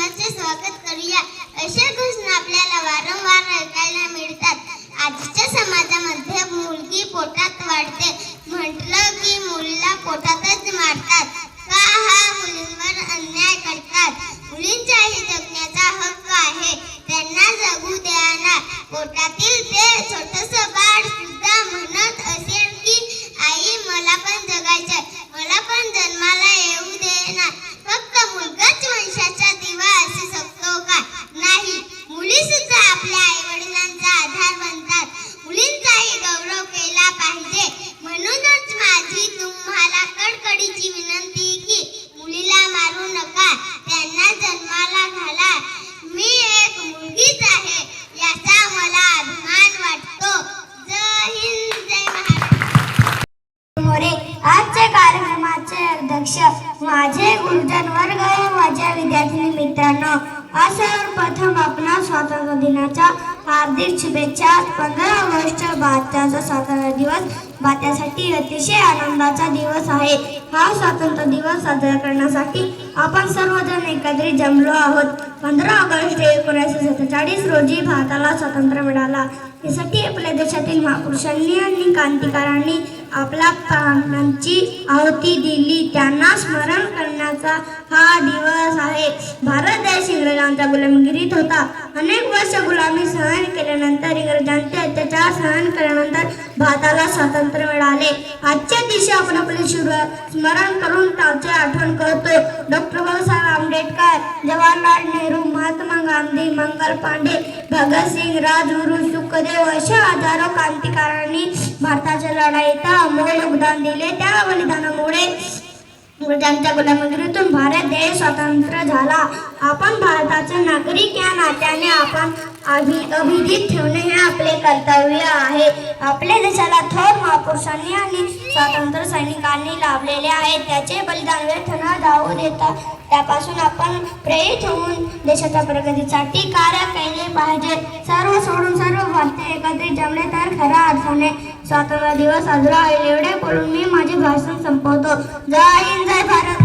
मोहिमाचे स्वागत करूया. अशा घोषणा आपल्याला वारंवार ऐकायला मिळतात. आजच्या समाजामध्ये मुलगी पोटात वाढते. म्हटलं की मुलीला पोटातच मारतात. का हा मुलींवर अन्याय करतात? मुलींचाही जगण्याचा हक्क आहे. त्यांना जगू द्या ना. पोटातील माझे गुरुजन वर्ग माझ्या विद्यार्थी मित्रांनो आज सर्वप्रथम आपणा स्वातंत्र्य दिनाच्या हार्दिक शुभेच्छा. पंधरा ऑगस्ट भारताचा स्वातंत्र्य दिवस. भारतासाठी अतिशय आनंदाचा दिवस आहे. हा स्वातंत्र्य दिवस साजरा करण्यासाठी आपण सर्वजण एकत्रित जमलो आहोत. पंधरा ऑगस्ट एकोणीसशे सत्तेचाळीस रोजी भारताला स्वातंत्र्य मिळाला. यासाठी आपल्या देशातील महापुरुषांनी आणि क्रांतिकारांनी आपल्या प्राणांची आहुती दिली. त्यांना स्मरण करण्याचा हा दिवस आहे. भारत देश इंग्रजांच्या गुलामगिरीत होता. अनेक वर्ष गुलामी सहन केल्यानंतर इंग्रजांचे अत्याचार सहन केल्यानंतर भारताला स्वातंत्र्य मिळाले. आजच्या दिवशी आपण आपले सुरुवात स्मरण करून त्याचे आठवण करतो. डॉक्टर बाबासाहेब आंबेडकर जवाहरलाल नेहरू महात्मा गांधी मंगल पांडे भगतसिंग राजगुरू सुखदेव अशा हजारो क्रांतिकारांनी भारताच्या लढाईत अमोल योगदान दिले त्या बलिदानामुळे इंग्रजांच्या गुलामगिरीतून भारत देश स्वतंत्र झाला. आपण भारताचे नागरिक या नात्याने आपण अभि अभिजित ठेवणे हे आपले कर्तव्य आहे. आपल्या देशाला थोर महापुरुषांनी आणि स्वातंत्र्य सैनिकांनी लाभलेले आहे. त्याचे बलिदान व्यर्थ न जाऊ देता. त्यापासून आपण प्रेरित होऊन देशाच्या प्रगतीसाठी कार्य केले पाहिजे. सर्व सोडून सर्व भारतीय एकत्रित जमले तर खऱ्या अर्थाने स्वातंत्र्य दिवस साजरा होईल. एवढे बोलून मी माझे भाषण संपवतो. जय हिंद. जय भारत